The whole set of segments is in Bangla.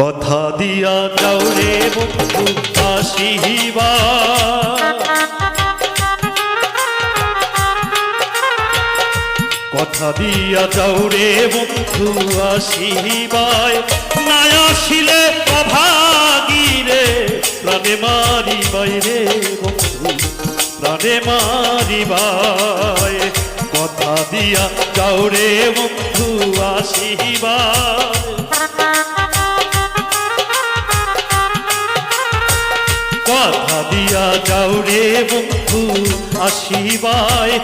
কথা দিয়া যাও রে বন্ধু, আসিবা। কথা দিয়া যাও রে বন্ধু, আসিবায়। না আসিলে অভাগী রে প্রাণে মারি বাইরে বন্ধু, প্রাণে মারিবায় কথা দিয়া যাও রে বন্ধু, আসিবায়। দিয়া যাও রে বন্ধু, আসিবায়।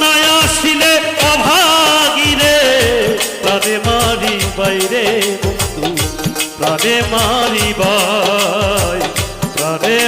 না আসিলে অভাগিরে প্রাণে মারি বাইরে বন্ধু, প্রাণে মারিবায়, প্রাণে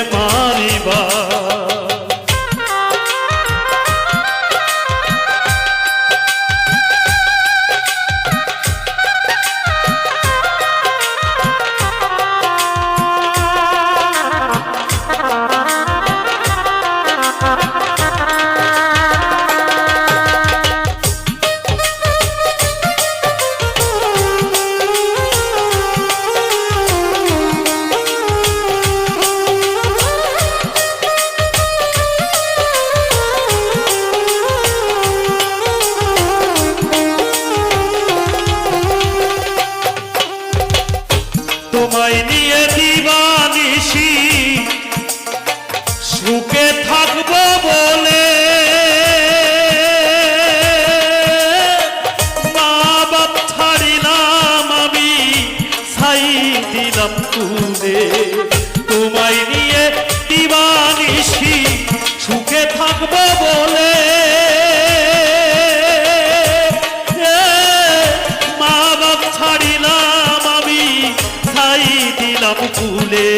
দিলাম ফুলে।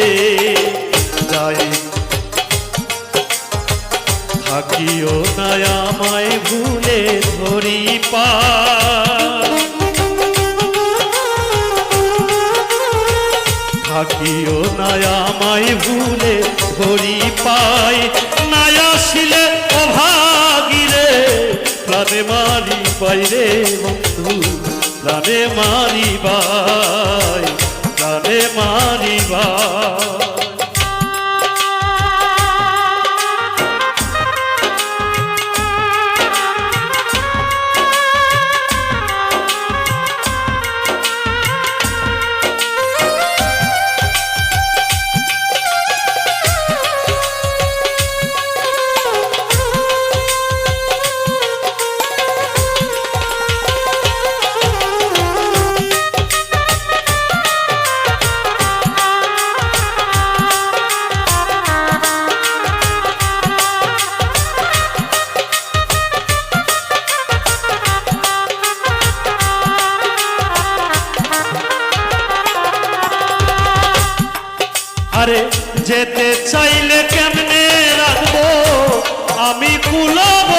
যাই থাকিও না আমায় ভুলে ধরি পা। থাকিও না আমায় ভুলে ধরি পাই। না আসিলে অভাগিরে প্রাণে মারি বাইরে বন্ধু, প্রাণে মারি বাই প্রাণে মারি বাই যেতে চাইলে কেমনে রাখব? আমি কুলব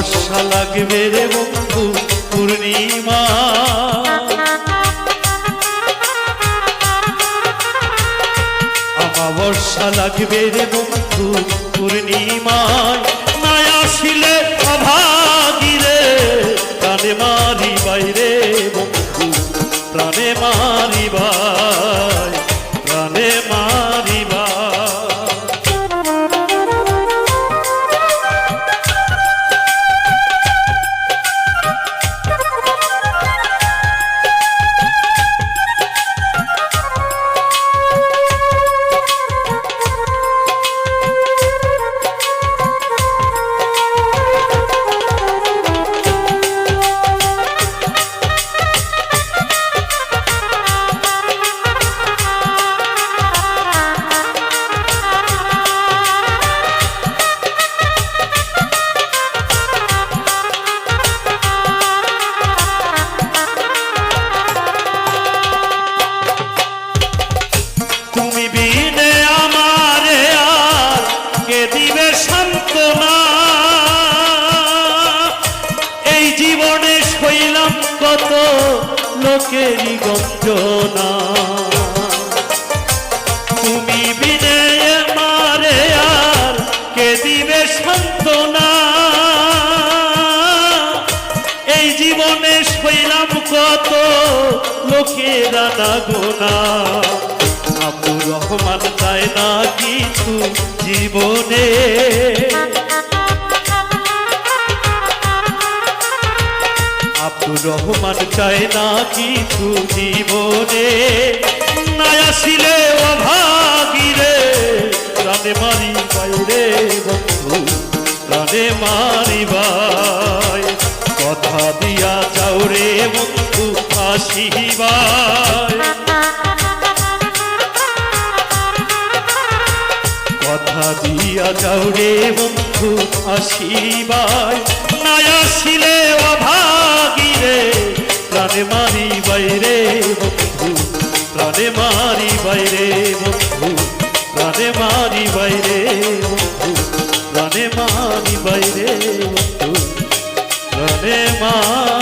আমাবস্যা লাগবে রে বন্ধু পূর্ণিমা। আমাবস্যা লাগবে রে বন্ধু পূর্ণিমায় সান্ত্বনা। এই জীবনে শৈলাম কত লোকেরই গঞ্জনা। মারে আর কে দিবে সান্ত্বনা? এই জীবনে শৈলাম কত লোকেরা দাগোনা আবু রহমান চায় না কিছু জীবনে। আব্দুর রহমান চায় না কিছু জীবনে। না আসিলে অভাগিরে, প্রাণে মারি বাইরে বন্ধু, প্রাণে কথা দিয়া যাও বন্ধু আসিবাই দিয়া যাও রে বন্ধু, আসিবাই। না আসিলে অভাগী রে প্রাণে মারি বাইরে বন্ধু। প্রাণে মারি বাইরে বন্ধু, প্রাণে মারি বাইরে বন্ধু। প্রাণে মারি বাইরে বন্ধু, প্রাণে মারি